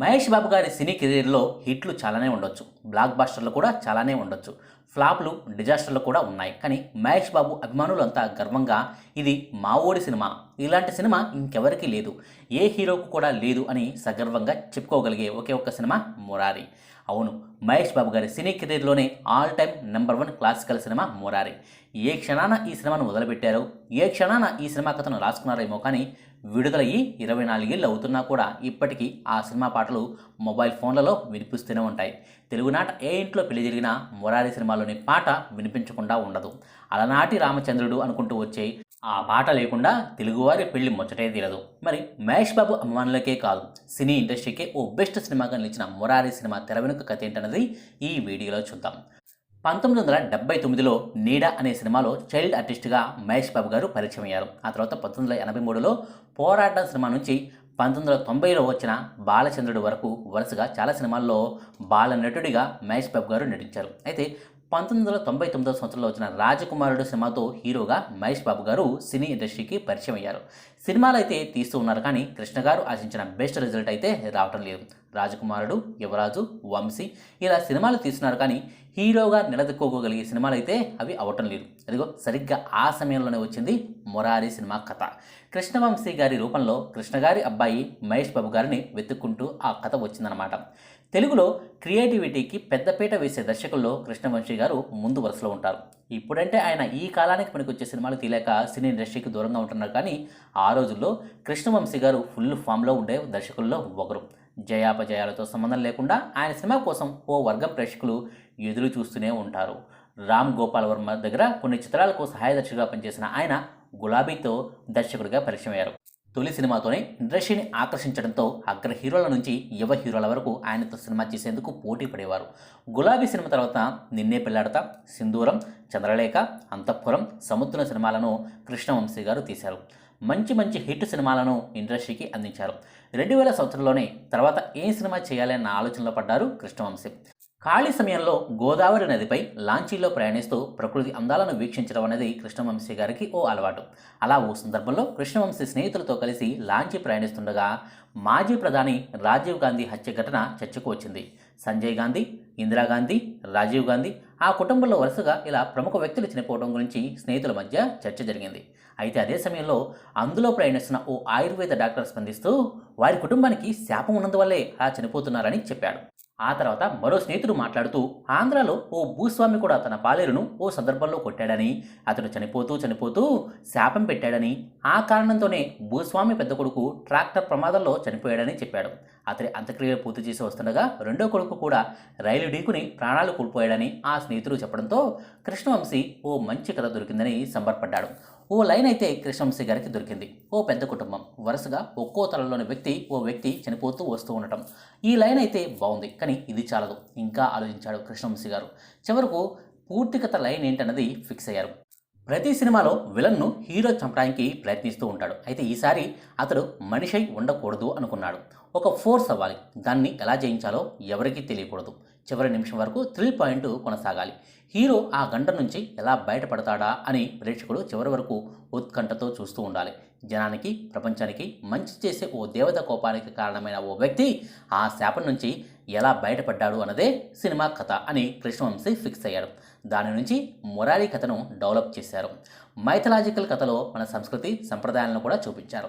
మహేష్ బాబు గారి సినీ కెరీర్లో హిట్లు చాలానే ఉండొచ్చు. బ్లాక్ బాస్టర్లు కూడా చాలానే ఉండొచ్చు. ఫ్లాప్లు డిజాస్టర్లు కూడా ఉన్నాయి. కానీ మహేష్ బాబు అభిమానులంతా గర్వంగా ఇది మా ఓడి సినిమా. ఇలాంటి సినిమా ఇంకెవరికీ లేదు. ఏ హీరోకు కూడా లేదు అని సగర్వంగా చెప్పుకోగలిగే ఒకే ఒక్క సినిమా మురారి. అవును మహేష్ బాబు గారి సినీ కెరీర్లోనే all time number one classical cinema Murari. ఏ క్షణాన ఈ సినిమాను మొదలుపెట్టారో ఏ క్షణాన ఈ సినిమా కథను రాసుకున్నారేమో కానీ విడుదలయ్యి ఇరవై నాలుగేళ్ళు అవుతున్నా కూడా ఇప్పటికీ ఆ సినిమా పాటలు మొబైల్ ఫోన్లలో వినిపిస్తూనే ఉంటాయి. తెలుగునాట ఏ ఇంట్లో పెళ్ళి జరిగినా మురారి సినిమాలోని పాట వినిపించకుండా ఉండదు. అలనాటి రామచంద్రుడు అనుకుంటూ వచ్చే ఆ పాట లేకుండా తెలుగువారి పెళ్ళి ముచ్చటే తీరదు. మరి మహేష్ బాబు అభిమానులకే కాదు సినీ ఇండస్ట్రీకే ఓ బెస్ట్ సినిమాగా నిలిచిన మురారి సినిమా తెర వెనుక కథ ఏంటన్నది ఈ వీడియోలో చూద్దాం. పంతొమ్మిది వందల డెబ్బై తొమ్మిదిలో నీడా అనే సినిమాలో చైల్డ్ ఆర్టిస్ట్గా మహేష్ బాబు గారు పరిచయం అయ్యారు ఆ తర్వాత పంతొమ్మిది వందల ఎనభై మూడులో పోరాటం సినిమా నుంచి పంతొమ్మిది వందల తొంభైలో వచ్చిన బాలచంద్రుడు వరకు వరుసగా చాలా సినిమాల్లో బాల నటుడిగా మహేష్ బాబు గారు నటించారు. అయితే పంతొమ్మిది వందల తొంభై తొమ్మిదో సంవత్సరంలో వచ్చిన రాజకుమారుడు సినిమాతో హీరోగా మహేష్ బాబు గారు సినీ ఇండస్ట్రీకి పరిచయం అయ్యారు సినిమాలు అయితే తీస్తూ ఉన్నారు కానీ కృష్ణ గారు ఆశించిన బెస్ట్ రిజల్ట్ అయితే రావటం లేదు. రాజకుమారుడు యువరాజు వంశీ ఇలా సినిమాలు తీస్తున్నారు కానీ హీరోగా నిలదొక్కుకోగలిగే సినిమాలు అయితే అవి అవటం లేదు. అదిగో సరిగ్గా ఆ సమయంలోనే వచ్చింది మొరారి సినిమా కథ. కృష్ణవంశీ గారి రూపంలో కృష్ణ గారి అబ్బాయి మహేష్ బాబు గారిని వెతుక్కుంటూ ఆ కథ వచ్చిందనమాట తెలుగులో క్రియేటివిటీకి పెద్దపీట వేసే దర్శకుల్లో కృష్ణవంశీ గారు ముందు వరుసలో ఉంటారు. ఇప్పుడంటే ఆయన ఈ కాలానికి పనికొచ్చే సినిమాలు తీలేక సినీ ఇండస్ట్రీకి దూరంగా ఉంటున్నారు కానీ ఆ రోజుల్లో కృష్ణవంశీ గారు ఫుల్ ఫామ్లో ఉండే దర్శకుల్లో ఒకరు. జయాపజయాలతో సంబంధం లేకుండా ఆయన సినిమా కోసం ఓ వర్గం ప్రేక్షకులు ఎదురు చూస్తూనే ఉంటారు. రామ్ గోపాల్ వర్మ దగ్గర కొన్ని చిత్రాలకు సహాయ దర్శకుగా పనిచేసిన ఆయన గులాబీతో దర్శకుడిగా పరిచయం అయ్యారు తొలి సినిమాతోనే ఇండస్ట్రీని ఆకర్షించడంతో అగ్ర హీరోల నుంచి యువ హీరోల వరకు ఆయనతో సినిమా చేసేందుకు పోటీ పడేవారు. గులాబీ సినిమా తర్వాత నిన్నే పెళ్ళాడత సింధూరం చంద్రలేఖ అంతఃపురం సముద్రం సినిమాలను కృష్ణవంశీ గారు తీశారు. మంచి మంచి హిట్ సినిమాలను ఇండస్ట్రీకి అందించారు. రెండు వేల సంవత్సరంలోనే తర్వాత ఏ సినిమా చేయాలన్న ఆలోచనలో పడ్డారు కృష్ణవంశీ. ఖాళీ సమయంలో గోదావరి నదిపై లాంచీలో ప్రయాణిస్తూ ప్రకృతి అందాలను వీక్షించడం అనేది కృష్ణవంశీ గారికి ఓ అలవాటు. అలా ఓ సందర్భంలో కృష్ణవంశీ స్నేహితులతో కలిసి లాంచీ ప్రయాణిస్తుండగా మాజీ ప్రధాని రాజీవ్ గాంధీ హత్య ఘటన చర్చకు వచ్చింది. సంజయ్ గాంధీ ఇందిరాగాంధీ రాజీవ్ గాంధీ ఆ కుటుంబంలో వరుసగా ఇలా ప్రముఖ వ్యక్తులు చనిపోవడం గురించి స్నేహితుల మధ్య చర్చ జరిగింది. అయితే అదే సమయంలో అందులో ప్రయాణిస్తున్న ఓ ఆయుర్వేద డాక్టర్ స్పందిస్తూ వారి కుటుంబానికి శాపం ఉన్నందువల్లే అలా చనిపోతున్నారని చెప్పాడు. ఆ తర్వాత మరో స్నేహితుడు మాట్లాడుతూ ఆంధ్రాలో ఓ భూస్వామి కూడా తన పాలేరును ఓ సందర్భంలో కొట్టాడని. అతడు చనిపోతూ చనిపోతూ శాపం పెట్టాడని. ఆ కారణంతోనే భూస్వామి పెద్ద కొడుకు ట్రాక్టర్ ప్రమాదంలో చనిపోయాడని చెప్పాడు. అతడి అంత్యక్రియలు పూర్తి చేసి వస్తుండగా రెండో కొడుకు కూడా రైలు ఢీకుని ప్రాణాలు కోల్పోయాడని ఆ స్నేహితుడు చెప్పడంతో కృష్ణవంశీ ఓ మంచి కథ దొరికిందని సంబరపడ్డాడు. ఓ లైన్ అయితే కృష్ణవంశీ గారికి దొరికింది. ఓ పెద్ద కుటుంబం. వరుసగా ఒక్కో తలలోని వ్యక్తి ఓ వ్యక్తి చనిపోతూ వస్తూ ఉండటం. ఈ లైన్ అయితే బాగుంది కానీ ఇది చాలదు ఇంకా ఆలోచించాడు కృష్ణవంశీ గారు. చివరకు పూర్తి కథ లైన్ ఏంటన్నది ఫిక్స్ అయ్యారు. ప్రతి సినిమాలో విలన్ను హీరో చంపడానికి ప్రయత్నిస్తూ ఉంటాడు. అయితే ఈసారి అతడు మనిషై ఉండకూడదు అనుకున్నాడు. ఒక ఫోర్స్ అవ్వాలి. దాన్ని ఎలా జయించాలో ఎవరికీ తెలియకూడదు. చివరి నిమిషం వరకు థ్రిల్ పాయింట్ కొనసాగాలి. హీరో ఆ గంట నుంచి ఎలా బయటపడతాడా అని ప్రేక్షకుడు చివరి వరకు ఉత్కంఠతో చూస్తూ ఉండాలి. జనానికి ప్రపంచానికి మంచి చేసే ఓ దేవత కోపానికి కారణమైన ఓ వ్యక్తి ఆ శాపం నుంచి ఎలా బయటపడ్డాడు అన్నదే సినిమా కథ అని కృష్ణవంశీ ఫిక్స్ అయ్యాడు. దాని నుంచి మొరారి కథను డెవలప్ చేశారు. మైథలాజికల్ కథలో మన సంస్కృతి సంప్రదాయాలను కూడా చూపించారు.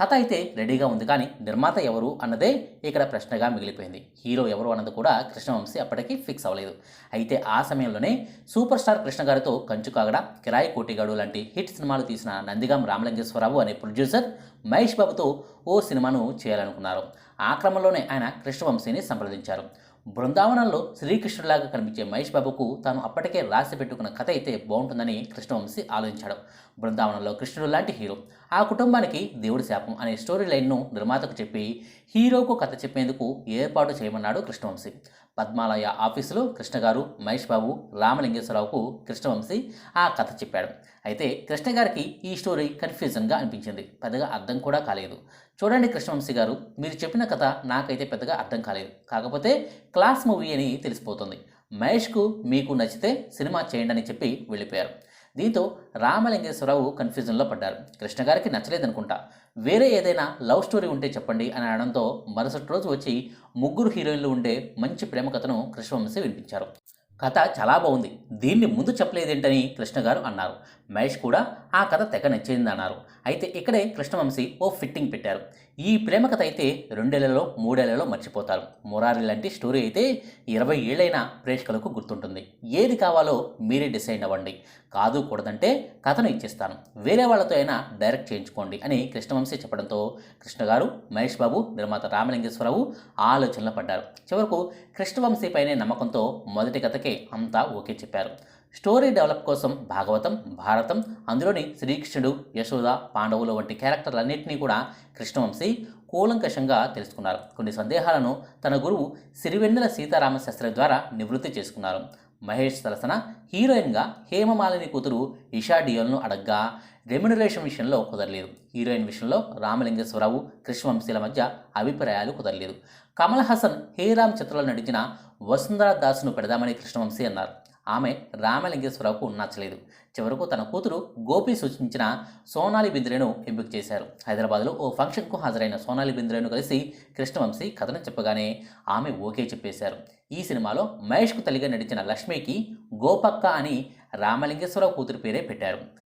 కథ అయితే రెడీగా ఉంది కానీ నిర్మాత ఎవరు అన్నదే ఇక్కడ ప్రశ్నగా మిగిలిపోయింది. హీరో ఎవరు అన్నది కూడా కృష్ణవంశీ అప్పటికి ఫిక్స్ అవ్వలేదు. అయితే ఆ సమయంలోనే సూపర్ స్టార్ కృష్ణ గారితో కంచు కాగడ కిరాయి కోటిగాడు లాంటి హిట్ సినిమాలు తీసిన నందిగాం రామలింగేశ్వరరావు అనే ప్రొడ్యూసర్ మహేష్ బాబుతో ఓ సినిమాను చేయాలనుకున్నారు. ఆ క్రమంలోనే ఆయన కృష్ణవంశీని సంప్రదించారు. బృందావనంలో శ్రీకృష్ణుడిలాగా కనిపించే మహేష్ బాబుకు తాను అప్పటికే రాసి పెట్టుకున్న కథ అయితే బాగుంటుందని కృష్ణవంశీ ఆలోచించాడు. బృందావనంలో కృష్ణుడు లాంటి హీరో. ఆ కుటుంబానికి దేవుడి శాపం అనే స్టోరీ లైన్ను నిర్మాతకు చెప్పి హీరోకు కథ చెప్పేందుకు ఏర్పాటు చేయమన్నాడు కృష్ణవంశీ. పద్మాలయ ఆఫీసులో కృష్ణ గారు మహేష్ బాబు రామలింగేశ్వరరావుకు కృష్ణవంశీ ఆ కథ చెప్పాడు. అయితే కృష్ణ గారికి ఈ స్టోరీ కన్ఫ్యూజన్గా అనిపించింది. పెద్దగా అర్థం కూడా కాలేదు. చూడండి కృష్ణవంశీ గారు మీరు చెప్పిన కథ నాకైతే పెద్దగా అర్థం కాలేదు. కాకపోతే క్లాస్ మూవీ అని తెలిసిపోతుంది. మహేష్కు మీకు నచ్చితే సినిమా చేయండి అని చెప్పి వెళ్ళిపోయారు. దీంతో రామలింగేశ్వరరావు కన్ఫ్యూజన్లో పడ్డారు. కృష్ణ గారికి నచ్చలేదనుకుంటా. వేరే ఏదైనా లవ్ స్టోరీ ఉంటే చెప్పండి అని అనడంతో మరుసటి రోజు వచ్చి ముగ్గురు హీరోయిన్లు ఉండే మంచి ప్రేమ కథను కృష్ణవంశీ వినిపించారు. కథ చాలా బాగుంది. దీన్ని ముందు చెప్పలేదేంటని కృష్ణ గారు అన్నారు. మహేష్ కూడా ఆ కథ తెగ నచ్చింది అన్నారు అయితే ఇక్కడే కృష్ణవంశీ ఓ ఫిట్టింగ్ పెట్టారు. ఈ ప్రేమ కథ అయితే రెండేళ్ళలో మూడేళ్ళలో మర్చిపోతారు. మురారి లాంటి స్టోరీ అయితే ఇరవై ఏళ్ళైనా ప్రేక్షకులకు గుర్తుంటుంది. ఏది కావాలో మీరే డిసైడ్ అవ్వండి. కాదు కూడదంటే కథను ఇచ్చేస్తాను. వేరే వాళ్ళతో అయినా డైరెక్ట్ చేయించుకోండి అని కృష్ణవంశీ చెప్పడంతో కృష్ణ గారు మహేష్ బాబు నిర్మాత రామలింగేశ్వరరావు ఆలోచనలు పడ్డారు. చివరకు కృష్ణవంశీ పైనే నమ్మకంతో మొదటి కథకే అంతా ఓకే చెప్పారు. స్టోరీ డెవలప్ కోసం భాగవతం భారతం అందులోని శ్రీకృష్ణుడు యశోద పాండవులు వంటి క్యారెక్టర్లన్నింటినీ కూడా కృష్ణవంశీ కూలంకషంగా తెలుసుకున్నారు. కొన్ని సందేహాలను తన గురువు సిరివెన్నెల సీతారామ శాస్త్రి ద్వారా నివృత్తి చేసుకున్నారు. మహేష్ సరసన హీరోయిన్గా హేమమాలిని కూతురు ఇషా డియోల్ను అడగ్గా రెమ్యునరేషన్ విషయంలో కుదరలేదు. హీరోయిన్ విషయంలో రామలింగేశ్వరరావు కృష్ణవంశీల మధ్య అభిప్రాయాలు కుదరలేదు. కమల్ హాసన్ హేరామ్ చిత్రంలో నటించిన వసుంధర దాస్ను పెడదామని కృష్ణవంశీ అన్నారు. ఆమె రామలింగేశ్వరరావుకు నచ్చలేదు. చివరకు తన కూతురు గోపి సూచించిన సోనాలి బింద్రేను ఎంపిక చేశారు. హైదరాబాద్లో ఓ ఫంక్షన్కు హాజరైన సోనాలి బింద్రేను కలిసి కృష్ణవంశీ కథను చెప్పగానే ఆమె ఓకే చెప్పేశారు. ఈ సినిమాలో మహేష్కు తల్లిగా నటించిన లక్ష్మికి గోపక్క అని రామలింగేశ్వరరావు కూతురు పేరే పెట్టారు.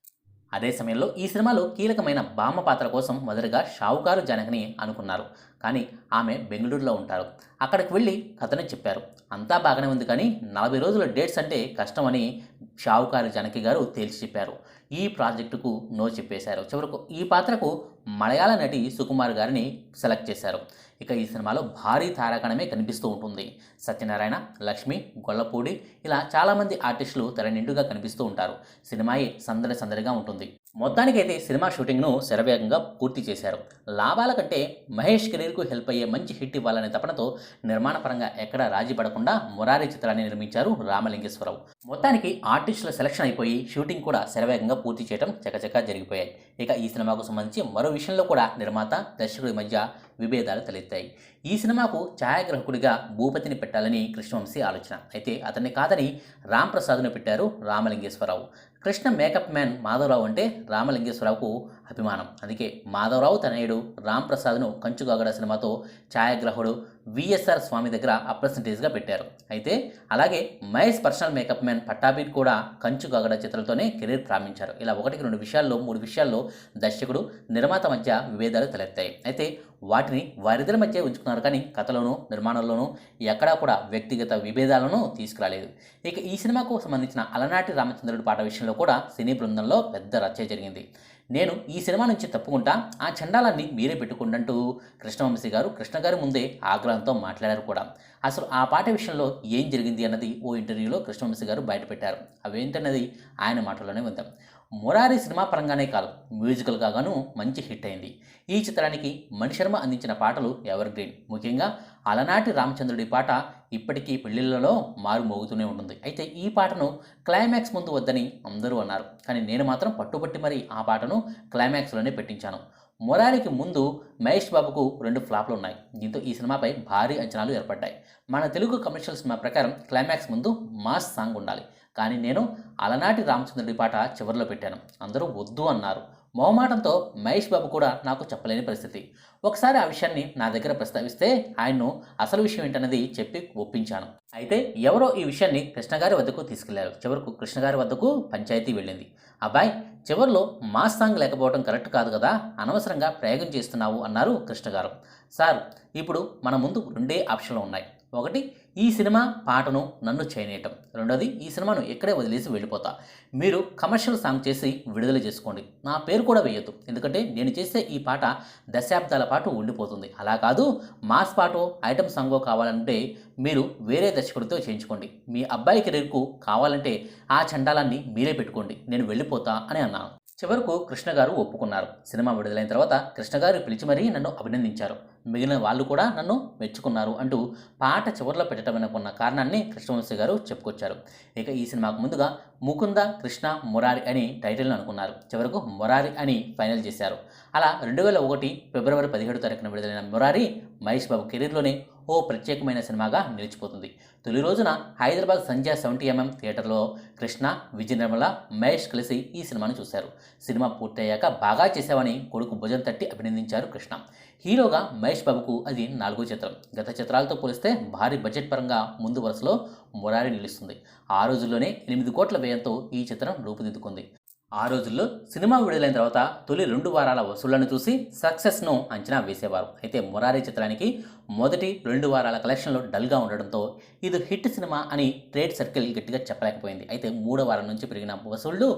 అదే సమయంలో ఈ సినిమాలో కీలకమైన బామ్మ పాత్ర కోసం మొదటగా షావుకారు జనకని అనుకున్నారు. కానీ ఆమె బెంగళూరులో ఉంటారు. అక్కడికి వెళ్ళి కథను చెప్పారు. అంతా బాగానే ఉంది కానీ నలభై రోజుల డేట్స్ అంటే కష్టమని షావుకారు జనకి గారు తేల్చి చెప్పారు. ఈ ప్రాజెక్టుకు నో చెప్పేశారు. చివరకు ఈ పాత్రకు మలయాళ నటి సుకుమార్ గారిని సెలెక్ట్ చేశారు. ఇక ఈ సినిమాలో భారీ తారాగణమే కనిపిస్తూ ఉంటుంది. సత్యనారాయణ లక్ష్మి గొల్లపూడి ఇలా చాలామంది ఆర్టిస్టులు తెర నిండుగా కనిపిస్తూ ఉంటారు. సినిమాయే సందడి సందడిగా ఉంటుంది. మొత్తానికైతే సినిమా షూటింగ్ను శరవేగంగా పూర్తి చేశారు. లాభాల కంటే మహేష్ కెరీర్కు హెల్ప్ అయ్యే మంచి హిట్ ఇవ్వాలనే తపనతో నిర్మాణపరంగా ఎక్కడా రాజీ పడకుండా మురారి చిత్రాన్ని నిర్మించారు రామలింగేశ్వరరావు. మొత్తానికి ఆర్టిస్టుల సెలక్షన్ అయిపోయి షూటింగ్ కూడా శరవేగంగా పూర్తి చేయడం చకచకా జరిగిపోయాయి. ఇక ఈ సినిమాకు సంబంధించి మరో విషయంలో కూడా నిర్మాత దర్శకుడి మధ్య విభేదాలు తలెత్తాయి. ఈ సినిమాకు ఛాయాగ్రాహకుడిగా భూపతిని పెట్టాలని కృష్ణవంశీ ఆలోచన. అయితే అతన్ని కాదని రామ్ ప్రసాద్ను పెట్టారు రామలింగేశ్వరరావు. కృష్ణ మేకప్ మ్యాన్ మాధవరావు అంటే రామలింగేశ్వరరావుకు అభిమానం. అందుకే మాధవరావు తనయుడు రామ్ ప్రసాద్ను కంచుగాగడ సినిమాతో ఛాయాగ్రాహుడు విఎస్ఆర్ స్వామి దగ్గర అప్రసెంటేజ్గా పెట్టారు. అయితే అలాగే Mahesh personal makeup man Pattabhi కూడా కంచు గగడ చిత్రంతోనే కెరీర్ ప్రారంభించారు. ఇలా ఒకటికి రెండు విషయాల్లో మూడు విషయాల్లో దర్శకుడు నిర్మాత మధ్య విభేదాలు తలెత్తాయి. అయితే వాటిని వారిద్దరి మధ్య ఉంచుకున్నారు కానీ కథలోనూ నిర్మాణంలోనూ ఎక్కడా కూడా వ్యక్తిగత విభేదాలను తీసుకురాలేదు. ఇక ఈ సినిమాకు సంబంధించిన అలనాటి రామచంద్రుడి పాట విషయంలో కూడా సినీ బృందంలో పెద్ద రచ్చ జరిగింది. నేను ఈ సినిమా నుంచి తప్పుకుంటా ఆ చండాలాన్ని మీరే పెట్టుకుంటూ కృష్ణవంశీ గారు కృష్ణ గారి ముందే ఆగ్రహంతో మాట్లాడారు కూడా. అసలు ఆ పాట విషయంలో ఏం జరిగింది అన్నది ఓ ఇంటర్వ్యూలో కృష్ణవంశీ గారు బయటపెట్టారు. అవేంటన్నది ఆయన మాటల్లోనే ఉందాం మురారి సినిమా పరంగానే కాదు మ్యూజికల్గా గాను మంచి హిట్ అయింది. ఈ చిత్రానికి మణిశర్మ అందించిన పాటలు ఎవర్ గ్రీన్ ముఖ్యంగా అలనాటి రామచంద్రుడి పాట ఇప్పటికీ పెళ్ళిళ్ళలో మారు మోగుతూనే ఉంటుంది. అయితే ఈ పాటను క్లైమాక్స్ ముందు వద్దని అందరూ అన్నారు. కానీ నేను మాత్రం పట్టుబట్టి మరీ ఆ పాటను క్లైమాక్స్లోనే పెట్టించాను. మొరారికి ముందు మహేష్ బాబుకు రెండు ఫ్లాప్లు ఉన్నాయి దీంతో ఈ సినిమాపై భారీ అంచనాలు ఏర్పడ్డాయి. మన తెలుగు కమర్షియల్ సినిమా ప్రకారం క్లైమాక్స్ ముందు మాస్ సాంగ్ ఉండాలి. కానీ నేను అలనాటి రామచంద్రుడి పాట చివరిలో పెట్టాను. అందరూ వద్దు అన్నారు. మొహమాటంతో మహేష్ బాబు కూడా నాకు చెప్పలేని పరిస్థితి. ఒకసారి ఆ విషయాన్ని నా దగ్గర ప్రస్తావిస్తే ఆయన్ను అసలు విషయం ఏంటన్నది చెప్పి ఒప్పించాను. అయితే ఎవరో ఈ విషయాన్ని కృష్ణగారి వద్దకు తీసుకెళ్ళారు. చివరకు కృష్ణగారి వద్దకు పంచాయతీ వెళ్ళింది. అబ్బాయి చివరిలో మా సాంగ్ లేకపోవడం కరెక్ట్ కాదు కదా అనవసరంగా ప్రయోగం చేస్తున్నావు అన్నారు కృష్ణగారు సార్ ఇప్పుడు మన ముందు రెండే ఆప్షన్లు ఉన్నాయి. ఒకటి ఈ సినిమా పాటను నన్ను చేయనీయటం రెండోది ఈ సినిమాను ఎక్కడే వదిలేసి వెళ్ళిపోతా. మీరు కమర్షియల్ సాంగ్ చేసి విడుదల చేసుకోండి. నా పేరు కూడా వేయొద్దు. ఎందుకంటే నేను చేసే ఈ పాట దశాబ్దాల పాటు ఉండిపోతుంది. అలా కాదు మాస్ పాటో ఐటమ్ సాంగో కావాలంటే మీరు వేరే దర్శకుడితో చేయించుకోండి. మీ అబ్బాయి కెరీర్కు కావాలంటే ఆ చండాలాన్ని మీరే పెట్టుకోండి. నేను వెళ్ళిపోతా అని అన్నాను. చివరకు కృష్ణ గారు ఒప్పుకున్నారు. సినిమా విడుదలైన తర్వాత కృష్ణ గారు పిలిచి మరీ నన్ను అభినందించారు. మిగిలిన వాళ్ళు కూడా నన్ను మెచ్చుకున్నారు అంటూ పాట చివరిలో పెట్టడం వెనుకున్న కారణాన్ని కృష్ణవంశీ గారు చెప్పుకొచ్చారు. ఇక ఈ సినిమాకు ముందుగా ముకుంద కృష్ణ మురారి అని టైటిల్ను అనుకున్నారు. చివరకు మురారి అని ఫైనల్ చేశారు. అలా రెండు వేల ఒకటి ఫిబ్రవరి పదిహేడు తారీఖున విడుదలైన మురారి మహేష్ బాబు కెరీర్లోనే ఓ ప్రత్యేకమైన సినిమాగా నిలిచిపోతుంది. తొలి రోజున హైదరాబాద్ సంధ్యా సెవెంటీ ఎంఎం థియేటర్లో కృష్ణ విజయ నిర్మల మహేష్ కలిసి ఈ సినిమాను చూశారు. సినిమా పూర్తయ్యాక బాగా చేశావని కొడుకు భుజం తట్టి అభినందించారు కృష్ణ. హీరోగా మహేష్ బాబుకు అది నాలుగో చిత్రం. గత చిత్రాలతో పోలిస్తే భారీ బడ్జెట్ పరంగా ముందు వరుసలో మురారి నిలుస్తుంది. ఆ రోజుల్లోనే ఎనిమిది కోట్ల వ్యయంతో ఈ చిత్రం రూపుదిద్దుకుంది. ఆ రోజుల్లో సినిమా విడుదలైన తర్వాత తొలి రెండు వారాల వసూళ్ళను చూసి సక్సెస్ను అంచనా వేసేవారు. అయితే మురారి చిత్రానికి మొదటి రెండు వారాల కలెక్షన్లు డల్గా ఉండడంతో ఇది హిట్ సినిమా అని ట్రేడ్ సర్కిల్ గట్టిగా చెప్పలేకపోయింది. అయితే మూడో వారం నుంచి పెరిగిన వసూళ్ళు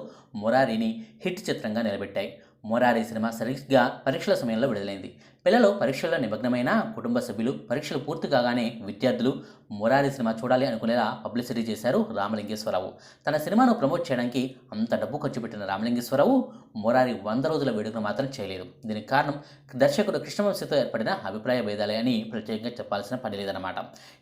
మురారిని హిట్ చిత్రంగా నిలబెట్టాయి. మొరారి సినిమా సరిగ్గా పరీక్షల సమయంలో విడుదలైంది. పిల్లలు పరీక్షల్లో నిమగ్నమైన కుటుంబ సభ్యులు పరీక్షలు పూర్తి కాగానే విద్యార్థులు మొరారి సినిమా చూడాలి అనుకునేలా పబ్లిసిటీ చేశారు రామలింగేశ్వరరావు. తన సినిమాను ప్రమోట్ చేయడానికి అంత డబ్బు ఖర్చు పెట్టిన రామలింగేశ్వరరావు మొరారి వంద రోజుల వేడుకను మాత్రం చేయలేదు. దీనికి కారణం దర్శకుడు కృష్ణవంశీతో ఏర్పడిన అభిప్రాయ భేదాలే అని ప్రత్యేకంగా చెప్పాల్సిన పని లేదన్నమాట.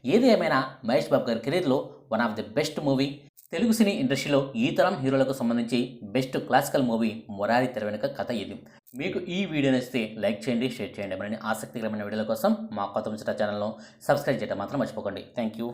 ఏది ఏమైనా మహేష్ బాబు గారి కెరీర్లో one of the best movie Telugu సినీ ఇండస్ట్రీలో ఈ తరం హీరోలకు సంబంధించి బెస్ట్ క్లాసికల్ మూవీ మొరారి తెర వెనుక కథ ఇది. మీకు ఈ వీడియో నచ్చితే లైక్ చేయండి షేర్ చేయండి. మరిన్ని ఆసక్తికరమైన వీడియోల కోసం మా కొత్త ముచ్చట ఛానల్ను సబ్స్క్రైబ్ చేయడం మాత్రం మర్చిపోకండి. Thank you.